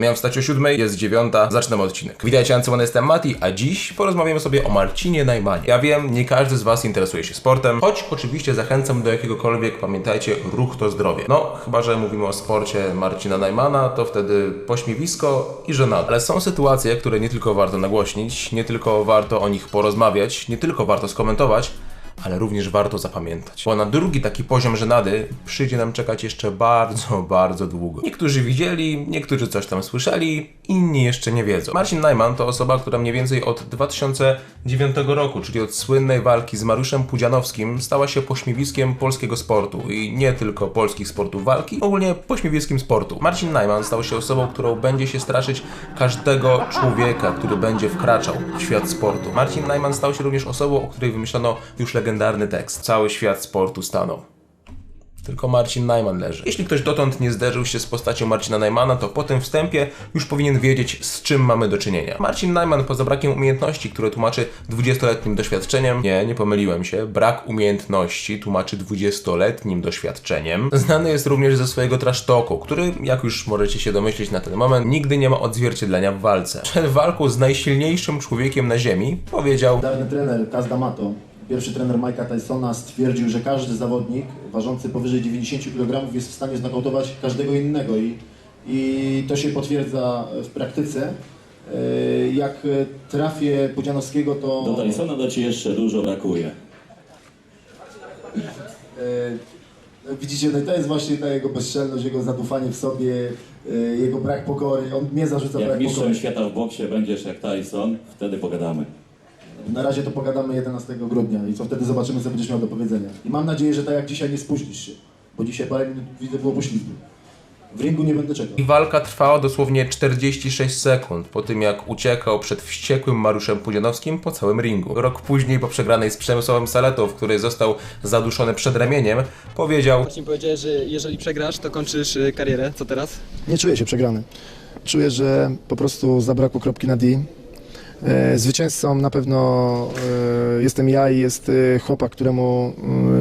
Miałem wstać o siódmej, jest dziewiąta, zaczynamy odcinek. Witajcie, Ancyman, jestem Mati, a dziś porozmawiamy sobie o Marcinie Najmanie. Ja wiem, nie każdy z Was interesuje się sportem, choć oczywiście zachęcam do jakiegokolwiek, pamiętajcie, ruch to zdrowie. No, chyba, że mówimy o sporcie Marcina Najmana, to wtedy pośmiewisko i żenada. Ale są sytuacje, które nie tylko warto nagłośnić, nie tylko warto o nich porozmawiać, nie tylko warto skomentować, ale również warto zapamiętać. Bo na drugi taki poziom żenady przyjdzie nam czekać jeszcze bardzo, bardzo długo. Niektórzy widzieli, niektórzy coś tam słyszeli, inni jeszcze nie wiedzą. Marcin Najman to osoba, która mniej więcej od 2009 roku, czyli od słynnej walki z Mariuszem Pudzianowskim, stała się pośmiewiskiem polskiego sportu i nie tylko polskich sportów walki, ogólnie pośmiewiskiem sportu. Marcin Najman stał się osobą, którą będzie się straszyć każdego człowieka, który będzie wkraczał w świat sportu. Marcin Najman stał się również osobą, o której wymyślono już legendarny tekst. Cały świat sportu stanął. Tylko Marcin Najman leży. Jeśli ktoś dotąd nie zderzył się z postacią Marcina Najmana, to po tym wstępie już powinien wiedzieć, z czym mamy do czynienia. Marcin Najman poza brakiem umiejętności, które tłumaczy 20-letnim doświadczeniem, nie, nie pomyliłem się, brak umiejętności tłumaczy 20-letnim doświadczeniem, znany jest również ze swojego trasztoku, który, jak już możecie się domyślić na ten moment, nigdy nie ma odzwierciedlenia w walce. Przed walką z najsilniejszym człowiekiem na ziemi powiedział Dawny trener Kaz D'Amato, pierwszy trener Mike'a Tysona stwierdził, że każdy zawodnik ważący powyżej 90 kg jest w stanie znokautować każdego innego i, i to się potwierdza w praktyce. E, Jak trafię Pudzianowskiego, to Do Tysona do Ci jeszcze dużo brakuje. e, widzicie, no to jest właśnie ta jego bezczelność, jego zadufanie w sobie, e, jego brak pokory. On mnie zarzuca Jak brak mistrzem pokory. świata w boksie będziesz jak Tyson, wtedy pogadamy. Na razie to pogadamy 11 grudnia i co wtedy zobaczymy, co będziesz miał do powiedzenia. I mam nadzieję, że tak jak dzisiaj nie spóźnisz się, bo dzisiaj parę minut widzę było poślizgu. W ringu nie będę czekał. I walka trwała dosłownie 46 sekund po tym, jak uciekał przed wściekłym Mariuszem Pudzianowskim po całym ringu. Rok później, po przegranej z Przemysławem Saletą, w której został zaduszony przed ramieniem, powiedział Marcin powiedziałeś, że jeżeli przegrasz, to kończysz y, karierę. Co teraz? Nie czuję się przegrany. Czuję, że po prostu zabrakło kropki na D. E, Zwycięzcą na pewno e, jestem ja i jest e, chłopak, któremu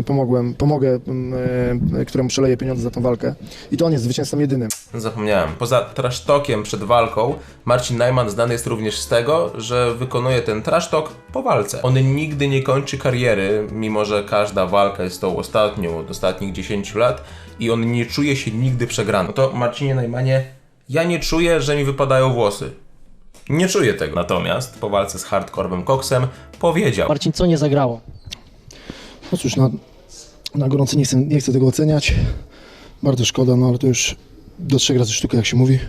pomogłem, pomogę, m, e, któremu przeleję pieniądze za tą walkę. I to on jest zwycięzcą jedynym. Zapomniałem. Poza trasztokiem przed walką, Marcin Najman znany jest również z tego, że wykonuje ten trasztok po walce. On nigdy nie kończy kariery, mimo że każda walka jest tą ostatnią od ostatnich 10 lat i on nie czuje się nigdy przegrany. No to Marcinie Najmanie, ja nie czuję, że mi wypadają włosy. Nie czuję tego. Natomiast po walce z Hardcorem Coxem powiedział. Marcin, co nie zagrało? No cóż, na, na gorąco nie chcę, nie chcę tego oceniać. Bardzo szkoda, no ale to już do trzech razy sztuka, jak się mówi.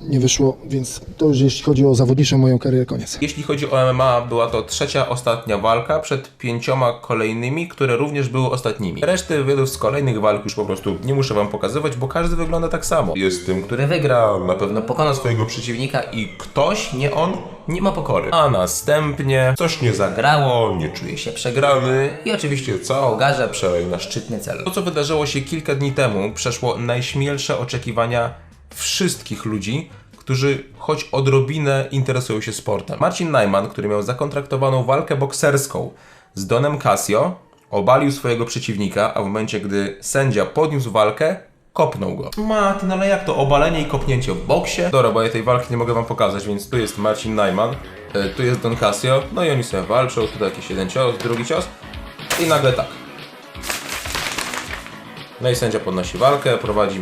Nie wyszło, więc to już jeśli chodzi o zawodniczą moją karierę, koniec. Jeśli chodzi o MMA, była to trzecia, ostatnia walka przed pięcioma kolejnymi, które również były ostatnimi. Reszty wielu z kolejnych walk już po prostu nie muszę wam pokazywać, bo każdy wygląda tak samo. Jest tym, który wygra, na pewno pokona swojego przeciwnika i ktoś, nie on, nie ma pokory. A następnie coś nie zagrało, nie czuje się przegrany i oczywiście co? Ogarza przełęg na szczytny cel. To, co wydarzyło się kilka dni temu, przeszło najśmielsze oczekiwania wszystkich ludzi, którzy choć odrobinę interesują się sportem. Marcin Najman, który miał zakontraktowaną walkę bokserską z Donem Casio, obalił swojego przeciwnika, a w momencie, gdy sędzia podniósł walkę, kopnął go. Martin, ale jak to obalenie i kopnięcie w boksie? Dobra, bo ja tej walki nie mogę wam pokazać, więc tu jest Marcin Najman, e, tu jest Don Casio, no i oni sobie walczą, tutaj jakiś jeden cios, drugi cios i nagle tak. No i sędzia podnosi walkę, prowadzi,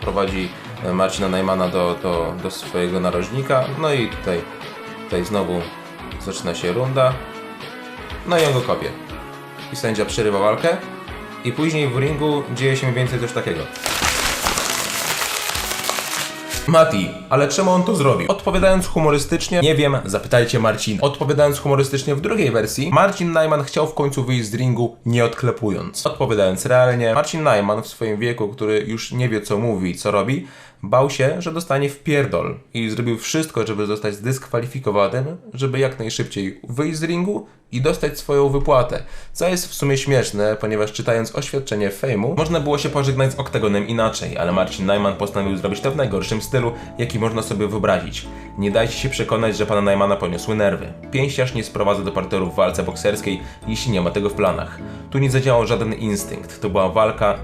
prowadzi Marcina Najmana do, do, do swojego narożnika. No i tutaj, tutaj znowu zaczyna się runda. No i on go kopie. I sędzia przerywa walkę. I później w ringu dzieje się więcej coś takiego. Mati, ale czemu on to zrobił? Odpowiadając humorystycznie, nie wiem, zapytajcie Marcina. Odpowiadając humorystycznie w drugiej wersji, Marcin Najman chciał w końcu wyjść z ringu nie odklepując. Odpowiadając realnie, Marcin Najman w swoim wieku, który już nie wie co mówi co robi, bał się, że dostanie w pierdol i zrobił wszystko, żeby zostać zdyskwalifikowanym, żeby jak najszybciej wyjść z ringu i dostać swoją wypłatę. Co jest w sumie śmieszne, ponieważ czytając oświadczenie Fejmu, można było się pożegnać z Oktagonem inaczej, ale Marcin Najman postanowił zrobić to w najgorszym stylu, jaki można sobie wyobrazić. Nie dajcie się przekonać, że pana Najmana poniosły nerwy. Pięściarz nie sprowadza do parteru w walce bokserskiej, jeśli nie ma tego w planach. Tu nie zadziałał żaden instynkt, to była walka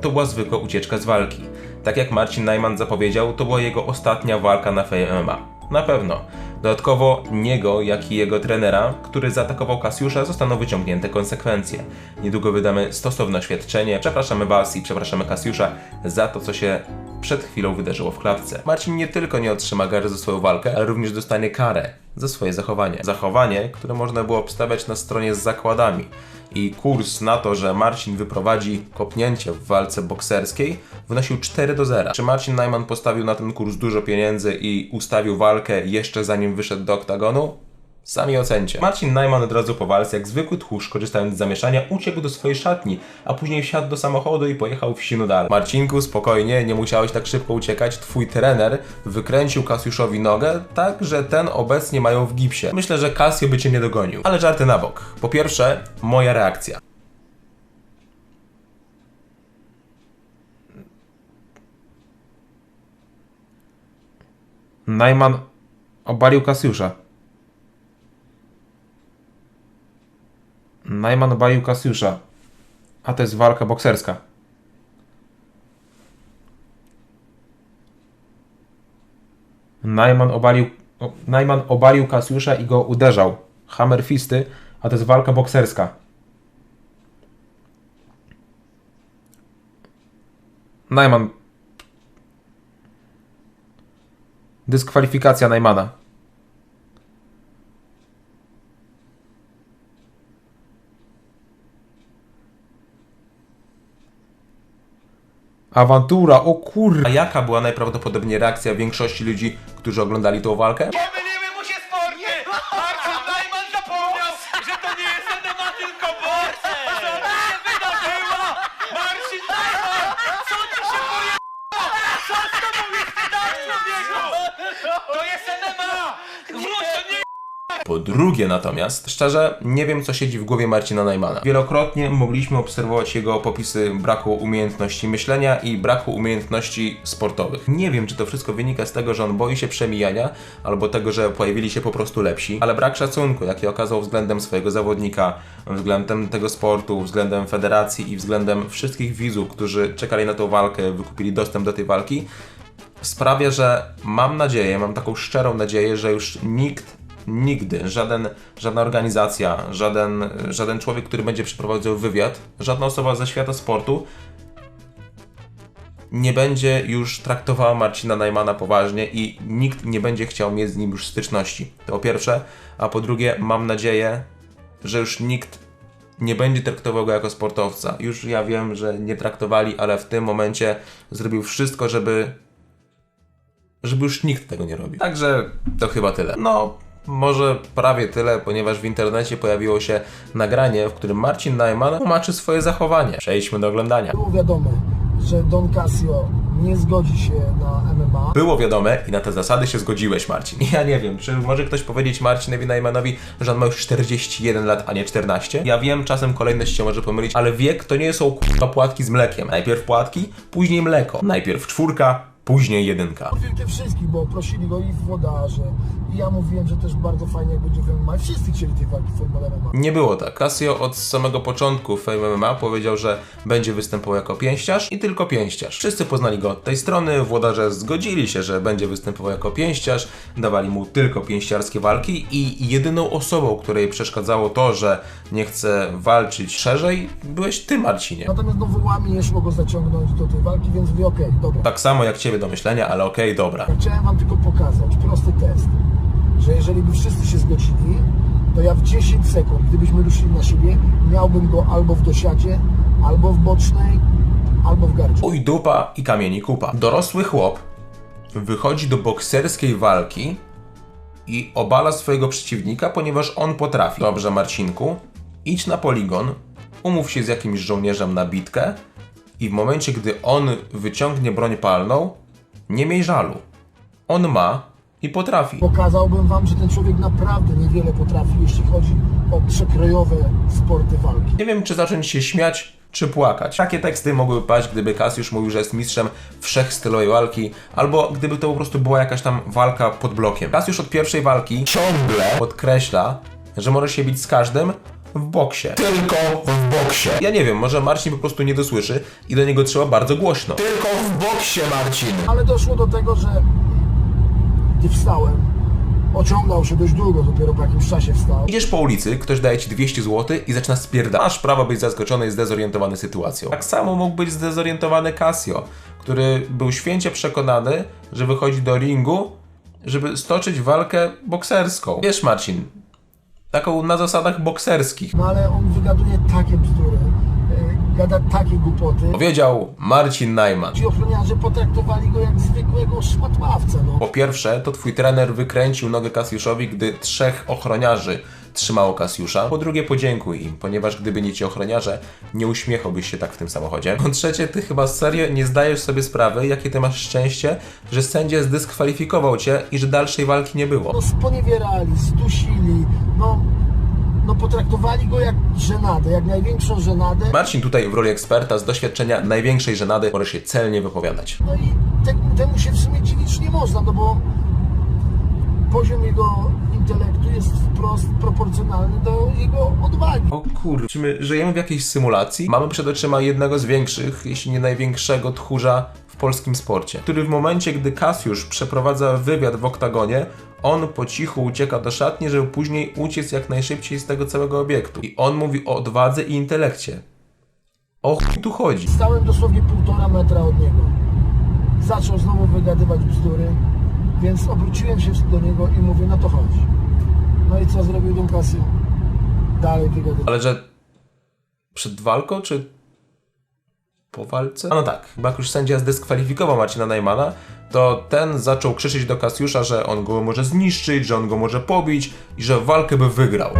to była zwykła ucieczka z walki. Tak jak Marcin Najman zapowiedział, to była jego ostatnia walka na Fame MMA. Na pewno. Dodatkowo niego, jak i jego trenera, który zaatakował Kasiusza, zostaną wyciągnięte konsekwencje. Niedługo wydamy stosowne oświadczenie. Przepraszamy Was i przepraszamy Kasiusza za to, co się przed chwilą wydarzyło w klatce. Marcin nie tylko nie otrzyma kary za swoją walkę, ale również dostanie karę za swoje zachowanie. Zachowanie, które można było obstawiać na stronie z zakładami. I kurs na to, że Marcin wyprowadzi kopnięcie w walce bokserskiej, wynosił 4 do 0. Czy Marcin Najman postawił na ten kurs dużo pieniędzy i ustawił walkę jeszcze zanim wyszedł do oktagonu? Sami ocencie. Marcin Najman od razu po walce, jak zwykły tchórz, korzystając z zamieszania, uciekł do swojej szatni, a później wsiadł do samochodu i pojechał w sinu dalej. Marcinku, spokojnie, nie musiałeś tak szybko uciekać. Twój trener wykręcił Kasiuszowi nogę, tak że ten obecnie mają w gipsie. Myślę, że Kasio by cię nie dogonił. Ale żarty na bok. Po pierwsze, moja reakcja. Najman obalił Kasiusza. Najman obalił Kasiusza. A to jest walka bokserska. Najman obalił, Najman obalił Kasiusza i go uderzał. Hammer fisty, a to jest walka bokserska. Najman. Dyskwalifikacja Najmana. Awantura, o kur... A jaka była najprawdopodobniej reakcja większości ludzi, którzy oglądali tą walkę? Pomyliły mu się sporty! Marcin Najman zapomniał, że to nie jest MMA, tylko boks! Co tu się wydarzyło? Marcin Najman! Co tu się pojechało? Co z tobą jest nie tak, człowieku? To jest MMA! Wróć, to nie Po drugie natomiast, szczerze, nie wiem co siedzi w głowie Marcina Najmana. Wielokrotnie mogliśmy obserwować jego popisy braku umiejętności myślenia i braku umiejętności sportowych. Nie wiem, czy to wszystko wynika z tego, że on boi się przemijania, albo tego, że pojawili się po prostu lepsi, ale brak szacunku, jaki okazał względem swojego zawodnika, względem tego sportu, względem federacji i względem wszystkich widzów, którzy czekali na tą walkę, wykupili dostęp do tej walki, sprawia, że mam nadzieję, mam taką szczerą nadzieję, że już nikt, nigdy, żaden, żadna organizacja, żaden, żaden człowiek, który będzie przeprowadzał wywiad, żadna osoba ze świata sportu nie będzie już traktowała Marcina Najmana poważnie i nikt nie będzie chciał mieć z nim już styczności. To po pierwsze, a po drugie, mam nadzieję, że już nikt nie będzie traktował go jako sportowca. Już ja wiem, że nie traktowali, ale w tym momencie zrobił wszystko, żeby żeby już nikt tego nie robił. Także to chyba tyle. No, może prawie tyle, ponieważ w internecie pojawiło się nagranie, w którym Marcin Najman tłumaczy swoje zachowanie. Przejdźmy do oglądania. Było wiadomo, że Don Casio nie zgodzi się na MMA. Było wiadome i na te zasady się zgodziłeś, Marcin. Ja nie wiem, czy może ktoś powiedzieć Marcinowi Najmanowi, że on ma już 41 lat, a nie 14? Ja wiem, czasem kolejność się może pomylić, ale wiek to nie są k***a płatki z mlekiem. Najpierw płatki, później mleko. Najpierw czwórka, później jedynka. Tym wszystkich, bo prosili go i włodarze. Ja mówiłem, że też bardzo fajnie jak będzie w MMA. Wszyscy chcieli tej walki w formule MMA. Nie było tak. Casio od samego początku Fame MMA powiedział, że będzie występował jako pięściarz i tylko pięściarz. Wszyscy poznali go od tej strony, włodarze zgodzili się, że będzie występował jako pięściarz, dawali mu tylko pięściarskie walki i jedyną osobą, której przeszkadzało to, że nie chce walczyć szerzej, byłeś ty, Marcinie. Natomiast no wołami nie szło go zaciągnąć do tej walki, więc mówię okej, dobra. Tak samo jak ciebie do myślenia, ale okej, dobra. Chciałem wam tylko pokazać prosty test, że jeżeli by wszyscy się zgodzili, to ja w 10 sekund, gdybyśmy ruszyli na siebie, miałbym go albo w dosiadzie, albo w bocznej, albo w gardzie. Uj dupa i kamieni kupa. Dorosły chłop wychodzi do bokserskiej walki i obala swojego przeciwnika, ponieważ on potrafi. Dobrze, Marcinku, idź na poligon, umów się z jakimś żołnierzem na bitkę i w momencie, gdy on wyciągnie broń palną, nie miej żalu. On ma i potrafi. Pokazałbym wam, że ten człowiek naprawdę niewiele potrafi, jeśli chodzi o przekrojowe sporty walki. Nie wiem, czy zacząć się śmiać, czy płakać. Takie teksty mogłyby paść, gdyby Kasiusz mówił, że jest mistrzem wszechstylowej walki, albo gdyby to po prostu była jakaś tam walka pod blokiem. Kasiusz od pierwszej walki ciągle podkreśla, że może się bić z każdym, w boksie. Tylko w boksie. Ja nie wiem, może Marcin po prostu nie dosłyszy i do niego trzeba bardzo głośno. Tylko w boksie, Marcin. Ale doszło do tego, że wstałem, ociągał się dość długo, dopiero po jakimś czasie wstał. Idziesz po ulicy, ktoś daje ci 200 zł i zaczyna spierdać. Masz prawo być zaskoczony i zdezorientowany sytuacją. Tak samo mógł być zdezorientowany Casio, który był święcie przekonany, że wychodzi do ringu, żeby stoczyć walkę bokserską. Wiesz, Marcin, taką na zasadach bokserskich. No ale on wygaduje takie bzdury, gada takie głupoty. Powiedział Marcin Najman. Ci ochroniarze potraktowali go jak zwykłego szmatławca, no. Po pierwsze, to twój trener wykręcił nogę Kasiuszowi, gdy trzech ochroniarzy trzymało Kasiusza. Po drugie, podziękuj im, ponieważ gdyby nie ci ochroniarze, nie uśmiechałbyś się tak w tym samochodzie. Po trzecie, ty chyba serio nie zdajesz sobie sprawy, jakie ty masz szczęście, że sędzia zdyskwalifikował cię i że dalszej walki nie było. no sponiewierali, zdusili, no, no potraktowali go jak żenadę, jak największą żenadę. Marcin tutaj w roli eksperta z doświadczenia największej żenady może się celnie wypowiadać. No i te, temu się w sumie dziwić nie można, no bo poziom jego intelektu jest wprost proporcjonalny do jego odwagi. O kur... Czy my żyjemy w jakiejś symulacji? Mamy przed oczyma jednego z większych, jeśli nie największego tchórza w polskim sporcie, który w momencie, gdy Kasiusz przeprowadza wywiad w oktagonie, on po cichu ucieka do szatni, żeby później uciec jak najszybciej z tego całego obiektu. I on mówi o odwadze i intelekcie. O chuj tu chodzi? Stałem dosłownie półtora metra od niego. Zaczął znowu wygadywać bzdury, więc obróciłem się do niego i mówię, no to chodź. No i co zrobił Don Casio? Dalej wygadywał. Ale że przed walką, czy po walce? A no tak, bo jak już sędzia zdyskwalifikował Marcina Najmana, to ten zaczął krzyczeć do Kasiusza, że on go może zniszczyć, że on go może pobić i że walkę by wygrał.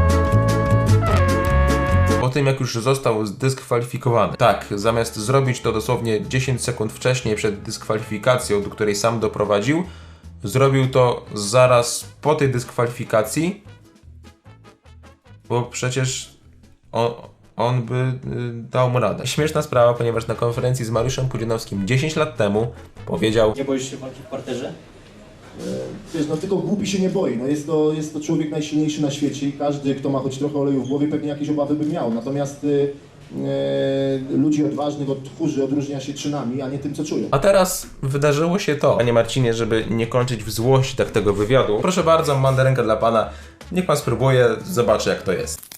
Po tym jak już został zdyskwalifikowany. Tak, zamiast zrobić to dosłownie 10 sekund wcześniej przed dyskwalifikacją, do której sam doprowadził, zrobił to zaraz po tej dyskwalifikacji, bo przecież on, on by y, dał mu radę. Śmieszna sprawa, ponieważ na konferencji z Mariuszem Pudzianowskim 10 lat temu powiedział Nie boisz się walki w parterze? Wiesz, no tylko głupi się nie boi. No jest, to, jest to człowiek najsilniejszy na świecie i każdy, kto ma choć trochę oleju w głowie, pewnie jakieś obawy by miał. Natomiast y, e, ludzi odważnych od tchórzy odróżnia się czynami, a nie tym, co czują. A teraz wydarzyło się to. Panie Marcinie, żeby nie kończyć w złości tak tego wywiadu, proszę bardzo, mandarynkę dla pana. Niech pan spróbuje, zobaczy jak to jest.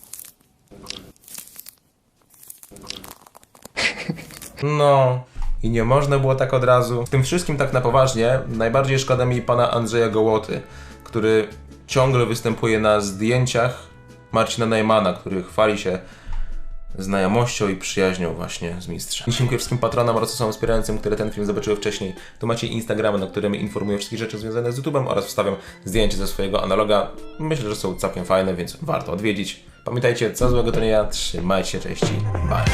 No, i nie można było tak od razu. W tym wszystkim tak na poważnie, najbardziej szkoda mi pana Andrzeja Gołoty, który ciągle występuje na zdjęciach Marcina Najmana, który chwali się znajomością i przyjaźnią właśnie z mistrzem. Dziękuję wszystkim patronom oraz osobom wspierającym, które ten film zobaczyły wcześniej. Tu macie Instagramy, na którym informuję o wszystkich rzeczach związanych z YouTube'em oraz wstawiam zdjęcia ze swojego analoga. Myślę, że są całkiem fajne, więc warto odwiedzić. Pamiętajcie, co złego to nie ja. Trzymajcie się, cześć bye.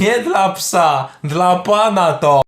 Nie dla psa, dla pana to!